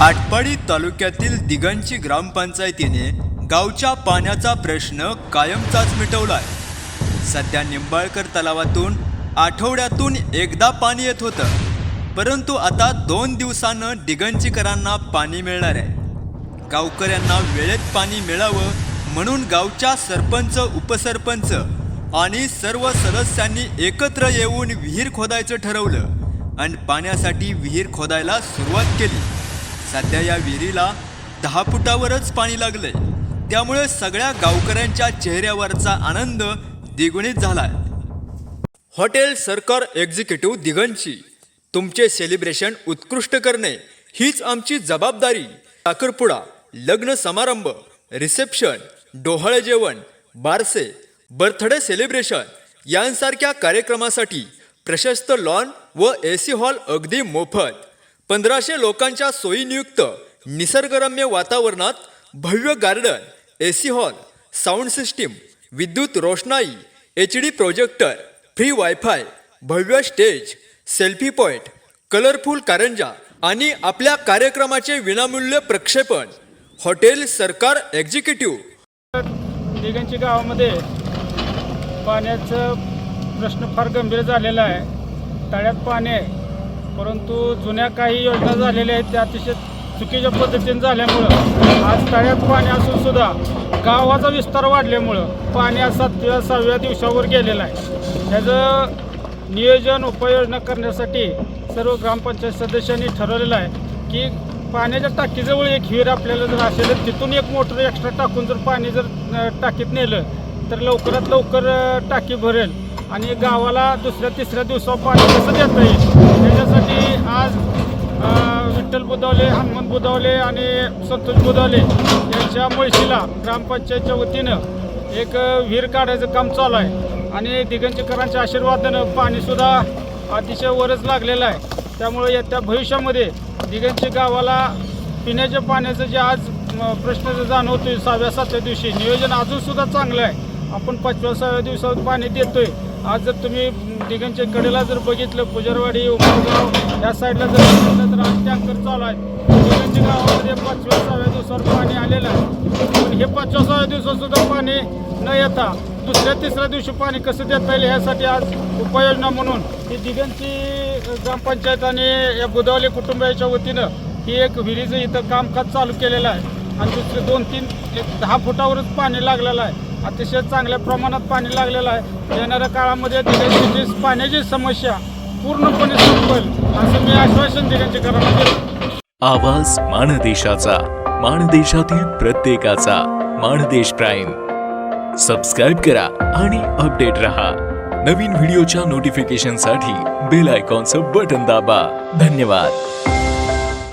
आटपाडी तालुक्यातील दिगंची ग्रामपंचायतीने गावच्या पाण्याचा प्रश्न कायमचाच मिटवलाय. सध्या निंबाळकर तलावातून आठवड्यातून एकदा पाणी येत होतं. परंतु आता दोन दिवसानं दिगंचीकरांना पाणी मिळणार आहे. गावकऱ्यांना वेळेत पाणी मिळावं म्हणून गावच्या सरपंच उपसरपंच आणि सर्व सदस्यांनी एकत्र येऊन विहीर खोदायचं ठरवलं आणि पाण्यासाठी विहीर खोदायला सुरुवात केली. सध्या या विहिरीला दहा फुटावरच पाणी लागलंय. त्यामुळे सगळ्या गावकऱ्यांच्या चेहऱ्यावरचा आनंद द्विगुणित झालाय. हॉटेल सरकार एक्झिक्युटिव्ह दिगंची तुमचे सेलिब्रेशन उत्कृष्ट करणे हीच आमची जबाबदारी. साखरपुडा लग्न समारंभ रिसेप्शन डोहाळे जेवण बारसे बर्थडे सेलिब्रेशन यांसारख्या कार्यक्रमासाठी प्रशस्त लॉन व ए सी हॉल अगदी मोफत. पंधराशे लोकांच्या सोयीनियुक्त निसर्गरम्य वातावरणात भव्य garden A C hall sound system विद्युत रोषणाई H D projector free wifi भव्य स्टेज सेल्फी पॉईंट कलरफुल कारंजा आणि आपल्या कार्यक्रमाचे विनामूल्य प्रक्षेपण. हॉटेल सरकार एक्झिक्युटिव्ह. दिगंची गावामध्ये पाण्याचं प्रश्न फार गंभीर झालेला आहे. तळ्यात पाणी आहे. परंतु जुन्या काही योजना झालेल्या आहेत त्या अतिशय चुकीच्या पद्धतीने झाल्यामुळं आज तळ्यात पाणी असून सुद्धा गावाचा विस्तार वाढल्यामुळं पाणी आज सातव्या सहाव्या दिवसावर गेलेलं आहे. त्याचं नियोजन उपाययोजना करण्यासाठी सर्व ग्रामपंचायत सदस्यांनी ठरवलेलं आहे की पाण्याच्या टाकीजवळ एक विहीर आपल्याला जर असेल तर तिथून एक मोटर एक्स्ट्रा टाकून जर पाणी जर टाकीत नेलं तर लवकरात लवकर टाकी भरेल. आणि गावाला दुसऱ्या तिसऱ्या दिवसावर पाणी कसं देता येईल? त्याच्यासाठी आज विठ्ठल बुधावले हनुमंत बुधावले आणि संतोष बुधावले यांच्या मुळशीला ग्रामपंचायतच्या वतीनं एक विहीर काढायचं काम चालू आहे. आणि दिगंजकरांच्या आशीर्वादानं पाणीसुद्धा अतिशय वरच लागलेलं आहे. त्यामुळे येत्या भविष्यामध्ये दिगंची गावाला पिण्याच्या पाण्याचं जे आज प्रश्न जो जाणवतोय सहाव्या सातव्या दिवशी नियोजन अजूनसुद्धा चांगलं आहे. आपण पाचव्या सहाव्या दिवसात पाणी देतोय. आज जर तुम्ही दिगंच्या कडेला जर बघितलं पुजरवाडी उमरगाव या साईडला जर बघितलं तर आज टँकर चालू आहे दिगंच्या गावामध्ये पाचव्या सहाव्या दिवसावर पाणी आलेलं आहे. पण हे पाचव्या सहाव्या दिवसातसुद्धा पाणी न येता दुसऱ्या तिसऱ्या दिवशी पाणी कसं देता येईल ह्यासाठी आज उपाययोजना म्हणून ही दिगंची ग्रामपंचायत आणि या बुधावले कुटुंबाच्या वतीनं ही एक विहिरीचं इथं कामकाज चालू केलेलं आहे. आणि दुसरे दोन तीन एक दहा फुटावरच पाणी लागलेलं आहे. अतिशय चांगल्या प्रमाणात पाणी लागलेलं आहे. येणाऱ्या काळामध्ये दिगंची जी पाण्याची समस्या पूर्णपणे संपेल असं मी आश्वासन दिल्याचे करायला आवाज माणदेशाचा माणदेशातील प्रत्येकाचा माणदेश प्राईम. सबस्क्राईब करा आणि अपडेट रहा. नवीन व्हिडिओच्या नोटिफिकेशनसाठी बेल आयकॉनचं बटन दाबा. धन्यवाद.